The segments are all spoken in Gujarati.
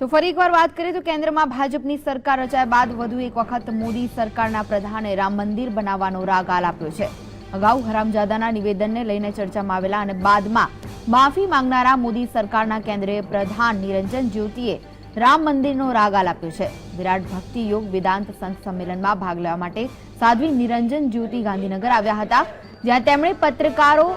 તો ફરી એકવાર વાત કરીએ તો કેન્દ્રમાં ભાજપની સરકાર રચાયા બાદ વધુ એક વખત મોદી સરકારના પ્રધાને રામ મંદિર બનાવવાનો રાગ આલાપ્યો છે. અગાઉ હરામજાદાના નિવેદનને લઈને ચર્ચામાં આવેલા અને બાદમાં માફી માંગનારા મોદી સરકારના કેન્દ્રીય પ્રધાન નિરંજન જ્યોતિએ રામ મંદિરનો રાગાલ આપ્યો છે. વિરાટ ભક્તિ યોગ વેદાંત સંત સંમેલનમાં ભાગ લેવા માટે સાધ્વી નિરંજન જ્યોતિ ગાંધીનગર આવ્યા હતા, જ્યાં તેમણે પત્રકારો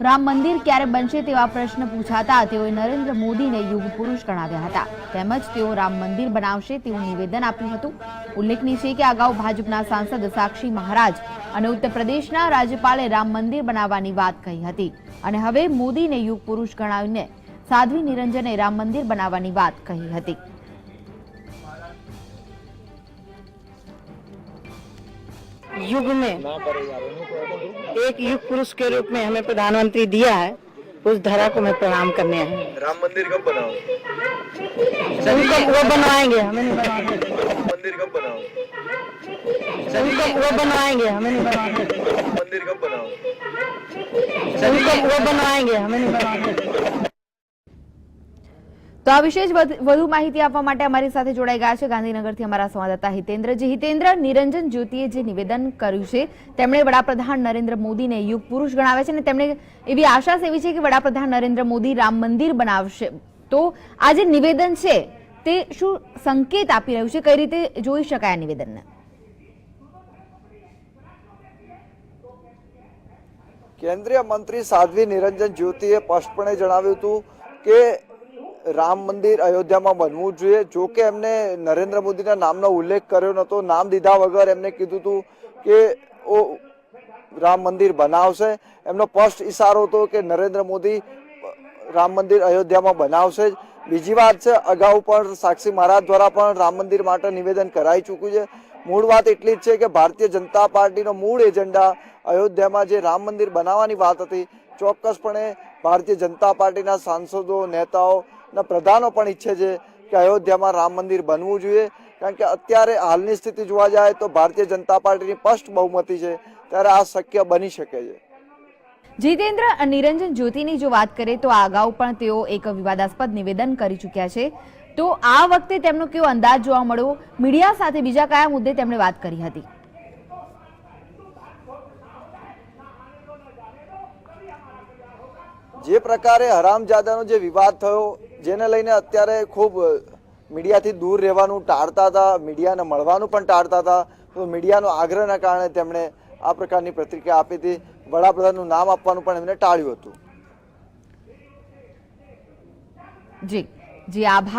રામ મંદિર ક્યારે બનશે તેવા પ્રશ્ન પૂછાતા તેઓએ નરેન્દ્ર મોદીને યુગ પુરુષ ગણાવ્યા હતા. તેમજ તેઓ રામ મંદિર બનાવશે તેવું નિવેદન આપ્યું હતું. ઉલ્લેખનીય છે કે અગાઉ ભાજપના સાંસદ સાક્ષી મહારાજ અને ઉત્તર પ્રદેશના રાજ્યપાલે રામ મંદિર બનાવવાની વાત કહી હતી. અને હવે મોદીને યુગ પુરુષ ગણાવીને સાધ્વી નિરંજને રામ મંદિર બનાવવાની વાત કહી હતી. युग में एक युग पुरुष के रूप में हमें प्रधानमंत्री दिया है उस धरा को मैं प्रणाम करने हैं। राम मंदिर कब बनाओ? वो बनवाएँगे हमें नहीं राम मंदिर कब बनाओ? वो बनवाएँगे हमें नहीं बनवाएँगे मंदिर कब बनाओ? वो बनवाएँगे हमें नहीं बनवाएँगे તો આ વિશે જ વધ- માહિતી આપવા માટે અમારી સાથે જોડાઈ ગયા છે ગાંધીનગરથી અમારા સંવાદદાતા હિતેન્દ્રજી. હિતેન્દ્ર, નિરંજન જ્યોતિએ જે નિવેદન કર્યું છે, તેમણે વડાપ્રધાન નરેન્દ્ર મોદીને યુગ પુરુષ ગણાવે છે અને તેમણે એવી આશા સેવી છે કે વડાપ્રધાન નરેન્દ્ર મોદી રામ મંદિર બનાવશે. તો આ જે નિવેદન છે, તે શું સંકેત આપી રહ્યું છે? કઈ રીતે જોઈ શકાય આ નિવેદનને? કેન્દ્રીય મંત્રી સાધ્વી નિરંજન જ્યોતિએ સ્પષ્ટપણે જણાવ્યું હતું કે રામ મંદિર અયોધ્યામાં બનવું જોઈએ. જો કે એમને નરેન્દ્ર મોદીના નામનો ઉલ્લેખ કર્યો નહોતો, નામ દીધા વગર એમને કીધું હતું કે ઓ, રામ મંદિર બનાવશે. એમનો સ્પષ્ટ ઈશારો હતો કે નરેન્દ્ર મોદી રામ મંદિર અયોધ્યામાં બનાવશે બીજી વાત છે, અગાઉ પણ સાક્ષી મહારાજ દ્વારા પણ રામ મંદિર માટે નિવેદન કરાઈ ચૂક્યું છે. મૂળ વાત એટલી જ છે કે ભારતીય જનતા પાર્ટીનો મૂળ એજન્ડા અયોધ્યામાં જે રામ મંદિર બનાવવાની વાત હતી, ચોક્કસપણે ભારતીય જનતા પાર્ટીના સાંસદો, નેતાઓ ના, પ્રધાનો પણ ઈચ્છે છે કે અયોધ્યામાં રામ મંદિર બનવું જોઈએ. કારણ કે અત્યારે હાલની સ્થિતિ જોવા જાય તો ભારતીય જનતા પાર્ટીની સ્પષ્ટ બહુમતી છે. ત્યારે આ શક્ય બની શકે છે. જીતેન્દ્ર નિરંજન જ્યોતિની જો વાત કરીએ તો આ અગાઉ પણ તેઓ એક વિવાદાસ્પદ નિવેદન કરી ચૂક્યા છે. તો આ વખતે તેમનો કેવો અંદાજ જોવા મળ્યો? મીડિયા સાથે બીજા કયા મુદ્દે તેમણે વાત કરી હતી? જે પ્રકારે હરામજાદાનો જે વિવાદ થયો, જેને લઈને અત્યારે ખૂબ મીડિયાથી દૂર રહેવાનું ટાળતા હતા, મીડિયાને મળવાનું પણ ટાળતા હતા. તો મીડિયાનો આગ્રહના કારણે તેમણે આ પ્રકારની પ્રતિક્રિયા આપી હતી. વડાપ્રધાનનું નામ આપવાનું પણ એમને ટાળ્યું હતું. જી. જી, આભાર.